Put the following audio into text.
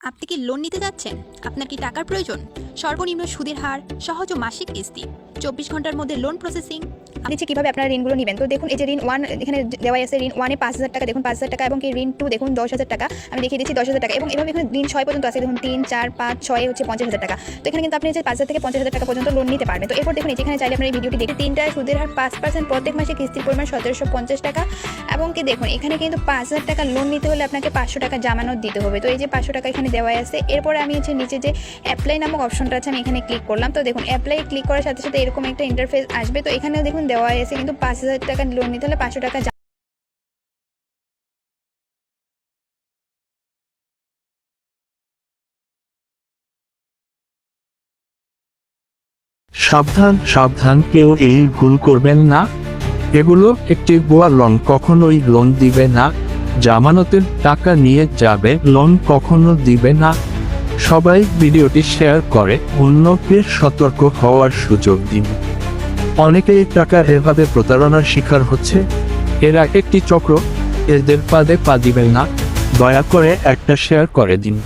আপনি কি লোন নিতে যাচ্ছেন? আপনার কি টাকার প্রয়োজন? সর্বনিম্ন সুদের হার, সহজ মাসিক কিস্তি। চব্বিশ ঘণ্টার মধ্যে লোন প্রসেসিং দিচ্ছি কীভাবে আপনারা ঋণগুলো নেবেন, তো দেখুন এই যে ঋণ ওয়ান এখানে দেওয়া আছে, ঋণ ওয়ানে পাঁচ হাজার টাকা, দেখুন পাঁচ হাজার টাকা এবং কি ঋণ টু দেখুন দশ হাজার টাকা। আমি দেখিয়ে দিচ্ছি দশ হাজার টাকা এবং এভাবে এখানে ঋণ ছয় পর্যন্ত আছে, দেখুন তিন, চার, পাঁচ, ছয় হচ্ছে পঞ্চাশ হাজার টাকা। তো এখানে কিন্তু আপনি যে পাঁচ হাজার থেকে পঞ্চাশ হাজার টাকা পর্যন্ত লোন নিতে পারবেন। তো এরপর দেখুন এখানে চাইলে আপনার এই ভিডিওটি দেখে তিনটা সুদের হার পাঁচ পার্সেন্ট প্রত্যেক মাসে কিস্তির পরিমাণ সতেরোশো পঞ্চাশ টাকা। এবং কি দেখুন, এখানে কিন্তু পাঁচ হাজার টাকা লোন নিতে হলে আপনাকে পাঁচশো টাকা জামানত দিতে হবে। তো এই যে পাঁচশো টাকা এখানে দেওয়া আছে। এরপরে আমি হচ্ছে নিচে যে অ্যাপ্লাই নামক অপশনটা আছে, আমি এখানে ক্লিক করলাম। তো দেখুন অ্যাপ্লাই ক্লিক করার সাথে সাথে এরকম একটা ইন্টারফেস আসবে। তো এখানেও দেখুন দেওয়া আছে কিন্তু পাঁচ হাজার টাকা লোন নিতে হলে পাঁচশো টাকা সাবধান সাবধান, কেউ এই ভুল করবেন না। এগুলো একটি গোয়া লোন কখনোই লোন দিবে না। জামানতের টাকা নিয়ে যাবে লোন কখনো দিবে না। সবাই ভিডিওটি শেয়ার করে অন্যকে সতর্ক হওয়ার সুযোগ দিন। অনেকেই টাকা এভাবে প্রতারণার শিকার হচ্ছে। এরা একটি চক্র, এদের পাদে পা দিবেন না। দয়া করে একটা শেয়ার করে দিন।